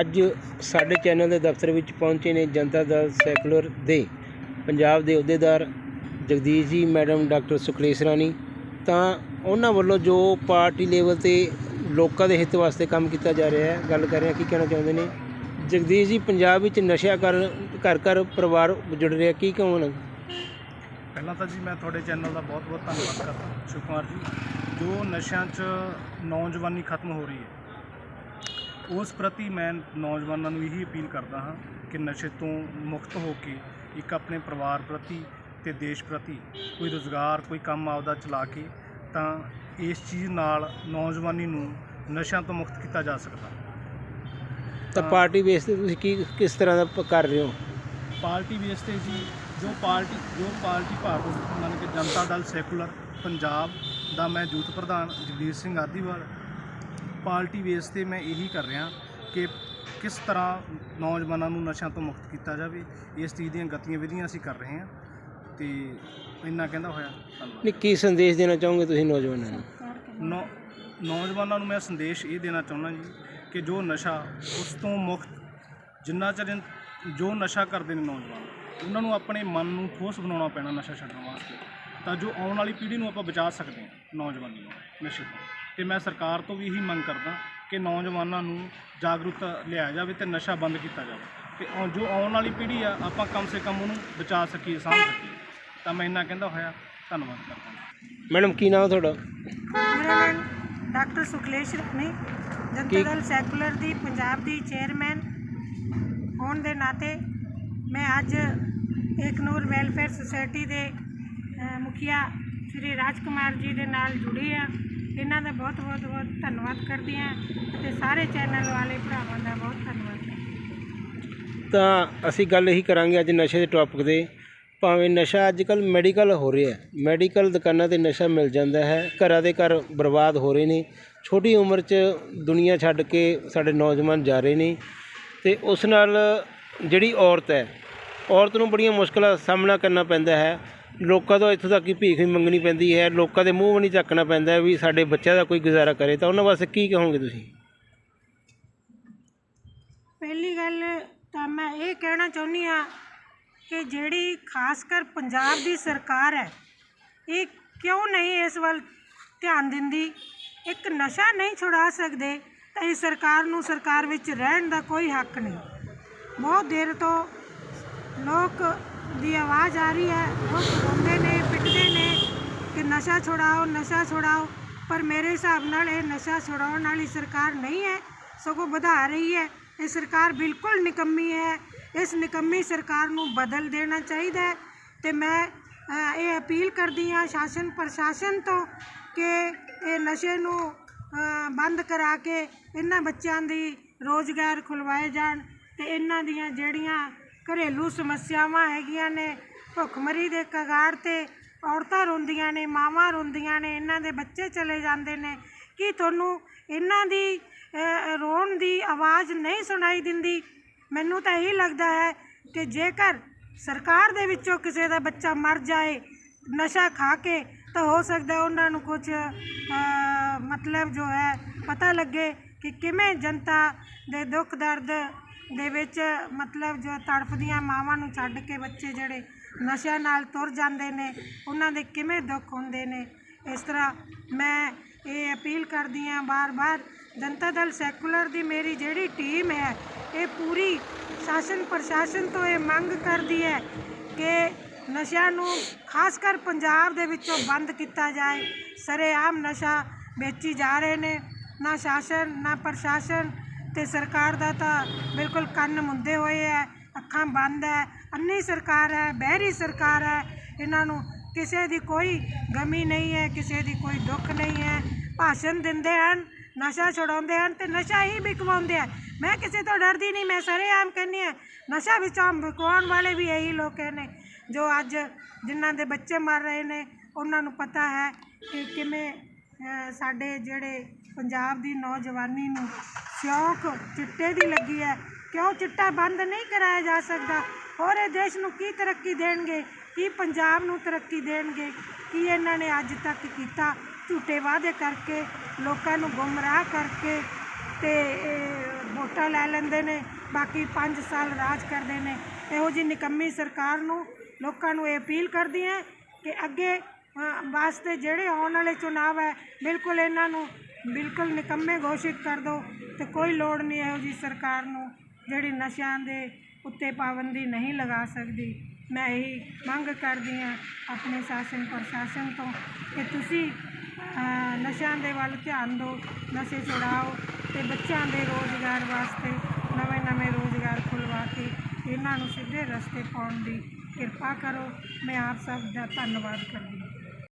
ਅੱਜ ਸਾਡੇ ਚੈਨਲ ਦੇ ਦਫ਼ਤਰ ਵਿੱਚ ਪਹੁੰਚੇ ਨੇ ਜਨਤਾ ਦਲ ਸੈਕੂਲਰ ਦੇ ਪੰਜਾਬ ਦੇ ਅਹੁਦੇਦਾਰ ਜਗਦੀਸ਼ ਜੀ, ਮੈਡਮ ਡਾਕਟਰ ਸੁਖਲੇਸ਼ ਰਾਣੀ। ਤਾਂ ਉਹਨਾਂ ਵੱਲੋਂ ਜੋ ਪਾਰਟੀ ਲੈਵਲ ਤੇ ਲੋਕਾਂ ਦੇ ਹਿੱਤ ਵਾਸਤੇ ਕੰਮ ਕੀਤਾ ਜਾ ਰਿਹਾ ਹੈ, ਗੱਲ ਕਰ ਰਹੇ ਹਾਂ ਕੀ ਕਹਿਣਾ ਚਾਹੁੰਦੇ ਨੇ? ਜਗਦੀਸ਼ ਜੀ, ਪੰਜਾਬ ਵਿੱਚ ਨਸ਼ਾ ਕਰ, ਘਰ ਘਰ ਪਰਿਵਾਰ ਜੁੜ ਰਿਹਾ, ਕੀ ਕਹੋਗੇ? ਪਹਿਲਾਂ ਤਾਂ ਜੀ ਮੈਂ ਤੁਹਾਡੇ ਚੈਨਲ ਦਾ ਬਹੁਤ ਬਹੁਤ ਧੰਨਵਾਦ ਕਰਦਾ ਸ਼ਿਵ ਜੀ। ਜੋ ਨਸ਼ਿਆਂ 'ਚ ਨੌਜਵਾਨੀ ਖਤਮ ਹੋ ਰਹੀ ਹੈ ਉਸ ਪ੍ਰਤੀ ਮੈਂ ਨੌਜਵਾਨਾਂ ਨੂੰ ਇਹੀ ਅਪੀਲ ਕਰਦਾ ਹਾਂ ਕਿ ਨਸ਼ੇ ਤੋਂ ਮੁਕਤ ਹੋ ਕੇ ਇੱਕ ਆਪਣੇ ਪਰਿਵਾਰ ਪ੍ਰਤੀ ਤੇ ਦੇਸ਼ ਪ੍ਰਤੀ ਕੋਈ ਰੋਜ਼ਗਾਰ ਕੋਈ ਕੰਮ ਆਪਦਾ ਚਲਾ ਕੇ ਤਾਂ ਇਸ ਚੀਜ਼ ਨਾਲ ਨੌਜਵਾਨੀ ਨੂੰ ਨਸ਼ਿਆਂ ਤੋਂ ਮੁਕਤ ਕੀਤਾ ਜਾ ਸਕਦਾ। ਤਾਂ ਪਾਰਟੀ ਬੇਸ ਤੇ ਤੁਸੀਂ ਕੀ ਕਿਸ ਤਰ੍ਹਾਂ ਦਾ ਕਰ ਰਹੇ ਹੋ? ਪਾਰਟੀ ਬੇਸ ਤੇ ਜੀ ਜੋ ਪਾਰਟੀ ਜੋ ਪਾਰਟੀ ਭਾਰਤ ਮੰਨ ਕੇ ਜਨਤਾ ਦਲ ਸੈਕੂਲਰ ਪੰਜਾਬ ਦਾ ਮੈਂ ਯੂਥ ਪ੍ਰਧਾਨ ਜਗਦੀਸ਼ ਸਿੰਘ ਆਦੀਵਾਲ ਪਾਰਟੀ ਬੇਸ ਤੇ ਮੈਂ ਇਹੀ ਕਰ ਰਿਹਾ ਕਿ ਕਿਸ ਤਰ੍ਹਾਂ ਨੌਜਵਾਨਾਂ ਨੂੰ ਨਸ਼ਿਆਂ ਤੋਂ ਮੁਕਤ ਕੀਤਾ ਜਾਵੇ ਇਸ ਚੀਜ਼ ਦੀਆਂ ਗਤੀਵਿਧੀਆਂ ਅਸੀਂ ਕਰ ਰਹੇ ਹਾਂ ਤੇ ਇੰਨਾ ਕਹਿੰਦਾ ਹੋਇਆ। ਧੰਨਵਾਦ। ਨਹੀਂ ਕੀ ਸੰਦੇਸ਼ ਦੇਣਾ ਚਾਹੋਗੇ ਤੁਸੀਂ ਨੌਜਵਾਨਾਂ ਨੂੰ? ਨੌਜਵਾਨਾਂ ਨੂੰ ਮੈਂ ਸੰਦੇਸ਼ ਇਹ ਦੇਣਾ ਚਾਹੁੰਦਾ ਜੀ ਕਿ ਜੋ ਨਸ਼ਾ ਉਸ ਤੋਂ ਮੁਕਤ ਜਿੰਨਾ ਚਿਰ ਜੋ ਨਸ਼ਾ ਕਰਦੇ ਨੇ ਨੌਜਵਾਨ ਉਹਨਾਂ ਨੂੰ ਆਪਣੇ ਮਨ ਨੂੰ ਠੋਸ ਬਣਾਉਣਾ ਪੈਣਾ ਨਸ਼ਾ ਛੱਡਣ ਵਾਸਤੇ ਤਾਂ ਜੋ ਆਉਣ ਵਾਲੀ ਪੀੜ੍ਹੀ ਨੂੰ ਆਪਾਂ ਬਚਾ ਸਕਦੇ ਹਾਂ ਨੌਜਵਾਨੀ ਨੂੰ ਨਸ਼ੇ ਤੋਂ। ਤੇ ਮੈਂ ਸਰਕਾਰ ਤੋਂ ਵੀ ਇਹੀ ਮੰਗ ਕਰਦਾ ਕਿ ਨੌਜਵਾਨਾਂ ਨੂੰ ਜਾਗਰੂਕ ਲਿਆਇਆ ਜਾਵੇ ਤੇ ਨਸ਼ਾ ਬੰਦ ਕੀਤਾ ਜਾਵੇ। ਤੇ ਜੋ ਆਉਣ ਵਾਲੀ ਪੀੜ੍ਹੀ ਆ ਆਪਾਂ ਕਮ ਸੇ ਕਮ ਉਹਨੂੰ ਬਚਾ ਸਕੀਏ ਸਾਂਭ ਸਕੀਏ। ਤਾਂ ਮੈਂ ਇੰਨਾ ਕਹਿੰਦਾ ਹੋਇਆ ਧੰਨਵਾਦ ਕਰਦਾ ਮੈਡਮ ਕੀ ਨਾਮ ਤੁਹਾਡਾ? ਮੇਰਾ ਨਾਮ ਡਾਕਟਰ ਸੁਖਲੇਸ਼ ਰਾਣੀ ਜਨਤਾ ਦਲ ਸੈਕੂਲਰ ਦੀ ਪੰਜਾਬ ਦੀ ਚੇਅਰਮੈਨ ਹੋਣ ਦੇ ਨਾਤੇ ਮੈਂ ਅੱਜ ਏਕਨੂਰ ਵੈਲਫੇਅਰ ਸੁਸਾਇਟੀ ਦੇ ਅ, ਮੁਖੀਆ ਸ੍ਰੀ ਰਾਜਕੁਮਾਰ ਜੀ ਦੇ ਨਾਲ ਜੁੜੀ ਆ। ਇਹਨਾਂ ਦਾ ਬਹੁਤ ਬਹੁਤ ਬਹੁਤ ਧੰਨਵਾਦ ਕਰਦੀ ਹਾਂ ਅਤੇ ਸਾਰੇ ਚੈਨਲ ਵਾਲੇ ਭਰਾਵਾਂ ਦਾ ਬਹੁਤ ਧੰਨਵਾਦ ਕਰਦੀ ਹਾਂ। ਤਾਂ ਅਸੀਂ ਗੱਲ ਇਹੀ ਕਰਾਂਗੇ ਅੱਜ ਨਸ਼ੇ ਦੇ ਟੌਪਿਕ ਦੇ। ਭਾਵੇਂ ਨਸ਼ਾ ਅੱਜ ਕੱਲ ਮੈਡੀਕਲ ਹੋ ਰਿਹਾ ਹੈ। ਮੈਡੀਕਲ ਦੁਕਾਨਾਂ ਤੇ ਨਸ਼ਾ ਮਿਲ ਜਾਂਦਾ ਹੈ। ਘਰਾਂ ਦੇ ਘਰ ਬਰਬਾਦ ਹੋ ਰਹੇ ਨੇ। ਛੋਟੀ ਉਮਰ 'ਚ ਦੁਨੀਆ ਛੱਡ ਕੇ ਸਾਡੇ ਨੌਜਵਾਨ ਜਾ ਰਹੇ ਨੇ। ਤੇ ਉਸ ਨਾਲ ਜਿਹੜੀ ਔਰਤ ਹੈ, ਔਰਤ ਨੂੰ ਬੜੀਆਂ ਮੁਸ਼ਕਲਾਂ ਦਾ ਸਾਹਮਣਾ ਕਰਨਾ ਪੈਂਦਾ ਹੈ। ਲੋਕਾਂ ਤੋਂ ਇੱਥੋਂ ਤੱਕ ਕਿ ਭੀਖ ਵੀ ਮੰਗਣੀ ਪੈਂਦੀ ਹੈ, ਲੋਕਾਂ ਦੇ ਮੂੰਹ ਵੀ ਨਹੀਂ ਚੱਕਣਾ ਪੈਂਦਾ ਵੀ ਸਾਡੇ ਬੱਚਿਆਂ ਦਾ ਕੋਈ ਗੁਜ਼ਾਰਾ ਕਰੇ, ਤਾਂ ਉਹਨਾਂ ਵਾਸਤੇ ਕੀ ਕਹੋਗੇ ਤੁਸੀਂ? ਪਹਿਲੀ ਗੱਲ ਤਾਂ ਮੈਂ ਇਹ ਕਹਿਣਾ ਚਾਹੁੰਦੀ ਆ ਕਿ ਜਿਹੜੀ ਖਾਸ ਕਰ ਪੰਜਾਬ ਦੀ ਸਰਕਾਰ ਹੈ, ਇਹ ਕਿਉਂ ਨਹੀਂ ਇਸ ਵੱਲ ਧਿਆਨ ਦਿੰਦੀ? ਇੱਕ ਨਸ਼ਾ ਨਹੀਂ ਛੁਡਾ ਸਕਦੇ, ਤਾਂ ਇਸ ਸਰਕਾਰ ਨੂੰ ਸਰਕਾਰ ਵਿੱਚ ਰਹਿਣ ਦਾ ਕੋਈ ਹੱਕ ਨਹੀਂ। ਬਹੁਤ ਦੇਰ ਤੋਂ ਲੋਕ ਦੀ ਆਵਾਜ਼ ਆ ਰਹੀ ਹੈ। ਉਹ ਰੋਂਦੇ ਨੇ, ਪਿੱਟਦੇ ਨੇ ਕਿ ਨਸ਼ਾ ਛੁਡਾਓ ਨਸ਼ਾ ਛੁਡਾਓ। ਪਰ ਮੇਰੇ ਹਿਸਾਬ ਨਾਲ ਇਹ ਨਸ਼ਾ ਛੁਡਾਉਣ ਵਾਲੀ ਸਰਕਾਰ ਨਹੀਂ ਹੈ। ਸਗੋਂ ਵਧਾ ਰਹੀ ਹੈ। ਇਹ ਸਰਕਾਰ ਬਿਲਕੁਲ ਨਿਕੰਮੀ ਹੈ। ਇਸ ਨਿਕੰਮੀ ਸਰਕਾਰ ਨੂੰ ਬਦਲ ਦੇਣਾ ਚਾਹੀਦਾ ਹੈ। ਤੇ ਮੈਂ ਇਹ ਅਪੀਲ ਕਰਦੀ ਹਾਂ ਸ਼ਾਸਨ ਪ੍ਰਸ਼ਾਸਨ ਤੋਂ ਕਿ ਇਹ ਨਸ਼ੇ ਨੂੰ ਬੰਦ ਕਰਾ ਕੇ ਇਹਨਾਂ ਬੱਚਿਆਂ ਦੀ ਰੋਜ਼ਗਾਰ ਖੁਲਵਾਏ ਜਾਣ ਤੇ ਇਹਨਾਂ ਦੀਆਂ ਜਿਹੜੀਆਂ ਘਰੇਲੂ ਸਮੱਸਿਆਵਾਂ ਹੈਗੀਆਂ ਨੇ ਭੁੱਖਮਰੀ ਦੇ ਕਗਾਰ ਤੇ ਔਰਤਾਂ ਰੋਂਦੀਆਂ ਨੇ, ਮਾਵਾਂ ਰੋਂਦੀਆਂ ਨੇ, ਇਹਨਾਂ ਦੇ ਬੱਚੇ ਚਲੇ ਜਾਂਦੇ ਨੇ। ਕੀ ਤੁਹਾਨੂੰ ਇਹਨਾਂ ਦੀ ਰੋਣ ਦੀ ਆਵਾਜ਼ ਨਹੀਂ ਸੁਣਾਈ ਦਿੰਦੀ? ਮੈਨੂੰ ਤਾਂ ਇਹੀ ਲੱਗਦਾ ਹੈ ਕਿ ਜੇਕਰ ਸਰਕਾਰ ਦੇ ਵਿੱਚੋਂ ਕਿਸੇ ਦਾ ਬੱਚਾ ਮਰ ਜਾਏ, ਨਸ਼ਾ ਖਾ ਕੇ, ਤਾਂ ਹੋ ਸਕਦਾ ਉਹਨਾਂ ਨੂੰ ਕੁਝ ਮਤਲਬ ਜੋ ਹੈ, ਪਤਾ ਲੱਗੇ ਕਿ ਕਿਵੇਂ ਜਨਤਾ ਦੇ ਦੁੱਖ ਦਰਦ ਦੇ ਵਿੱਚ ਮਤਲਬ ਜੋ ਤੜਫਦੀਆਂ ਮਾਵਾਂ ਨੂੰ ਛੱਡ ਕੇ ਬੱਚੇ ਜਿਹੜੇ ਨਸ਼ਿਆਂ ਨਾਲ ਤੁਰ ਜਾਂਦੇ ਨੇ, ਉਹਨਾਂ ਦੇ ਕਿਵੇਂ ਦੁੱਖ ਹੁੰਦੇ ਨੇ? ਇਸ ਤਰ੍ਹਾਂ ਮੈਂ ਇਹ ਅਪੀਲ ਕਰਦੀ ਹਾਂ ਬਾਰ-ਬਾਰ, ਜਨਤਾ ਦਲ ਸੈਕੂਲਰ ਦੀ ਮੇਰੀ ਜਿਹੜੀ ਟੀਮ ਹੈ, ਇਹ ਪੂਰੀ ਸ਼ਾਸਨ ਪ੍ਰਸ਼ਾਸਨ ਤੋਂ ਇਹ ਮੰਗ ਕਰਦੀ ਹੈ ਕਿ ਨਸ਼ਿਆਂ ਨੂੰ ਖਾਸ ਕਰ ਪੰਜਾਬ ਦੇ ਵਿੱਚੋਂ ਬੰਦ ਕੀਤਾ ਜਾਏ। ਸਰੇਆਮ ਨਸ਼ਾ ਵੇਚੀ ਜਾ ਰਹੇ ਨੇ, ਨਾ ਸ਼ਾਸਨ, ਨਾ ਪ੍ਰਸ਼ਾਸਨ ਤੇ ਸਰਕਾਰ ਦਾ ਤਾਂ ਬਿਲਕੁਲ ਕੰਨ ਮੁੰਦੇ ਹੋਏ ਹੈ ਅੱਖਾਂ ਬੰਦ ਹੈ ਅੰਨੀ ਸਰਕਾਰ ਹੈ ਬਹਿਰੀ ਸਰਕਾਰ ਹੈ ਇਹਨਾਂ ਨੂੰ ਕਿਸੇ ਦੀ ਕੋਈ ਗਮੀ ਨਹੀਂ ਹੈ ਕਿਸੇ ਦੀ ਕੋਈ ਦੁੱਖ ਨਹੀਂ ਹੈ ਭਾਸ਼ਣ ਦਿੰਦੇ ਹਨ, ਨਸ਼ਾ ਛੁਡਾਉਂਦੇ ਹਨ ਤੇ ਨਸ਼ਾ ਹੀ ਵਿਕਵਾਉਂਦੇ ਆ ਮੈਂ ਕਿਸੇ ਤੋਂ ਡਰਦੀ ਨਹੀਂ, ਮੈਂ ਸਰੇਆਮ ਕਹਿੰਦੀ ਹਾਂ ਨਸ਼ਾ ਵਿਚਾਮ ਵਿਕਵਾਉਣ ਵਾਲੇ ਵੀ ਇਹੀ ਲੋਕ ਨੇ, ਜੋ ਅੱਜ ਜਿਨ੍ਹਾਂ ਦੇ ਬੱਚੇ ਮਰ ਰਹੇ ਨੇ, ਉਹਨਾਂ ਨੂੰ ਪਤਾ ਹੈ ਕਿ ਕਿਵੇਂ ਸਾਡੇ ਜਿਹੜੇ ਪੰਜਾਬ ਦੀ ਨੌਜਵਾਨੀ ਨੂੰ ਸ਼ੌਕ ਚਿੱਟੇ ਦੀ ਲੱਗੀ ਹੈ। ਕਿਉਂ ਚਿੱਟਾ ਬੰਦ ਨਹੀਂ ਕਰਾਇਆ ਜਾ ਸਕਦਾ? ਹੋਰ ਇਹ ਦੇਸ਼ ਨੂੰ ਕੀ ਤਰੱਕੀ ਦੇਣਗੇ? ਕੀ ਪੰਜਾਬ ਨੂੰ ਤਰੱਕੀ ਦੇਣਗੇ? ਕੀ ਇਹਨਾਂ ਨੇ ਅੱਜ ਤੱਕ ਕੀਤਾ ਝੂਠੇ ਵਾਅਦੇ ਕਰਕੇ, ਲੋਕਾਂ ਨੂੰ ਗੁੰਮਰਾਹ ਕਰਕੇ ਤੇ ਵੋਟਾਂ ਲੈ ਲੈਂਦੇ ਨੇ, ਬਾਕੀ 5 ਸਾਲ ਰਾਜ ਕਰਦੇ ਨੇ। ਇਹੋ ਜੀ ਨਿਕੰਮੀ ਸਰਕਾਰ ਨੂੰ ਲੋਕਾਂ ਨੂੰ ਇਹ ਅਪੀਲ ਕਰਦੀ ਹੈ ਕਿ ਅੱਗੇ ਵਾਸਤੇ ਜਿਹੜੇ ਆਉਣ ਵਾਲੇ ਚੁਣਾਵ ਹੈ, ਬਿਲਕੁਲ ਇਹਨਾਂ ਨੂੰ ਬਿਲਕੁਲ ਨਿਕੰਮੇ ਘੋਸ਼ਿਤ ਕਰ ਦਿਓ ਤੇ ਕੋਈ ਲੋੜ ਨਹੀਂ ਇਹੋ ਜੀ ਸਰਕਾਰ ਨੂੰ ਜਿਹੜੀ ਨਸ਼ਿਆਂ ਦੇ ਉੱਤੇ ਪਾਬੰਦੀ ਨਹੀਂ ਲਗਾ ਸਕਦੀ। ਮੈਂ ਇਹੀ ਮੰਗ ਕਰਦੀ ਹਾਂ ਆਪਣੇ ਸ਼ਾਸਨ ਪ੍ਰਸ਼ਾਸਨ ਤੋਂ ਕਿ ਤੁਸੀਂ ਨਸ਼ਿਆਂ ਦੇ ਵੱਲ ਧਿਆਨ ਦਿਓ, ਨਸ਼ੇ ਛੁਡਾਓ ਤੇ ਬੱਚਿਆਂ ਦੇ ਰੋਜ਼ਗਾਰ ਵਾਸਤੇ ਨਵੇਂ ਨਵੇਂ ਰੋਜ਼ਗਾਰ ਖੁੱਲ੍ਹਵਾ ਕੇ ਇਹਨਾਂ ਨੂੰ ਸਿੱਧੇ ਰਸਤੇ ਪਾਉਣ ਦੀ ਕਿਰਪਾ ਕਰੋ। ਮੈਂ ਆਪ ਸਭ ਦਾ ਧੰਨਵਾਦ ਕਰਦੀ